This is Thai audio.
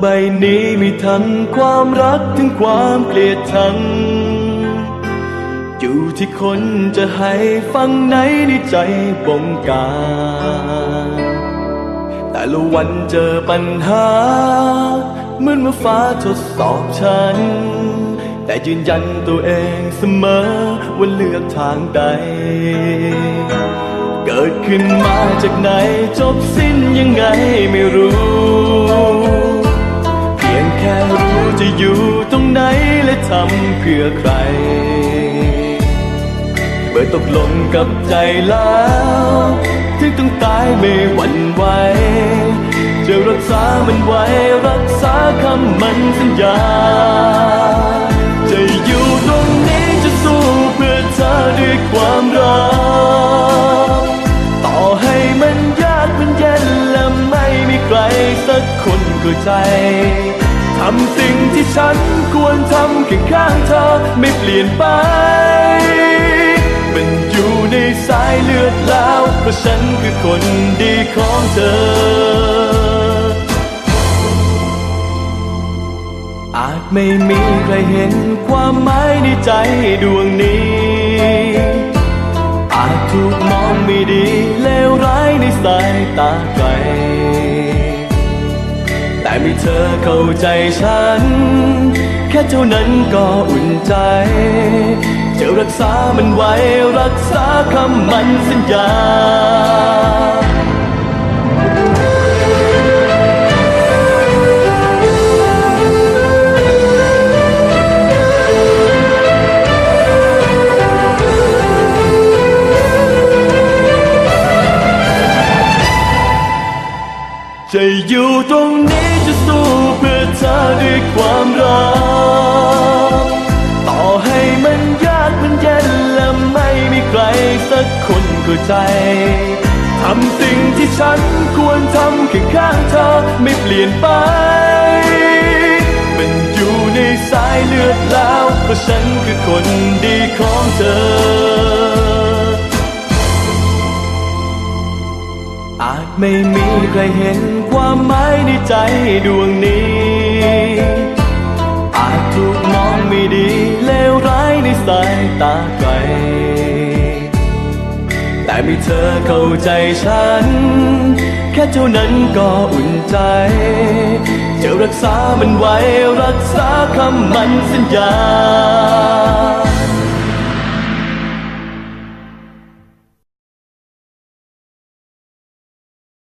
ใบนี้มีทั้งความรักถึงความเกลียดชัง อยู่ที่คนจะให้ฟังไหนในใจบงการ แต่ละวันเจอปัญหา เหมือนเมื่อฟ้าทดสอบฉัน แต่ยืนยันตัวเองเสมอว่าเลือกทางใด เกิดขึ้นมาจากไหนจบสิ้นยังไงไม่รู้ ทำเพื่อใคร เมื่อตกลงกับใจแล้วถึงต้องตายไม่หวั่นไหวจะรักษามันไว้ รักษาคำมันสัญญา จะอยู่ตรงนี้จะสู้เพื่อเธอด้วยความรัก ต่อให้มันยากมันเย็นและไม่มีใครสักคนเข้าใจ ทำสิ่งที่ฉันควรทำเคียงข้างเธอไม่เปลี่ยนไป มันอยู่ในสายเลือดแล้ว เพราะฉันคือคนดีของเธอ อาจไม่มีใครเห็นความหมายในใจดวงนี้ อาจถูกมองไม่ดีเลวร้ายในสายตาใคร มีเธอเข้าใจฉัน แค่เท่านั้นก็อุ่นใจ จะรักษามันไว้ รักษาคำมันสัญญาจะอยู่ตรงนี้ จะสู้เพื่อเธอด้วยความรัก ต่อให้มันยากมันเย็นและไม่มีใครสักคนเข้าใจ ทำสิ่งที่ฉันควรทำเคียงข้างเธอไม่เปลี่ยนไป มันอยู่ในสายเลือดแล้วเพราะฉันคือคนดีของเธอ อาจไม่มีใครเห็นความหมายในใจดวงนี้ อาจถูกมองไม่ดีเลวร้ายในสายตาใคร แต่มีเธอเข้าใจฉัน แค่เท่านั้นก็อุ่นใจ จะรักษามันไว้รักษาคำมันสัญญา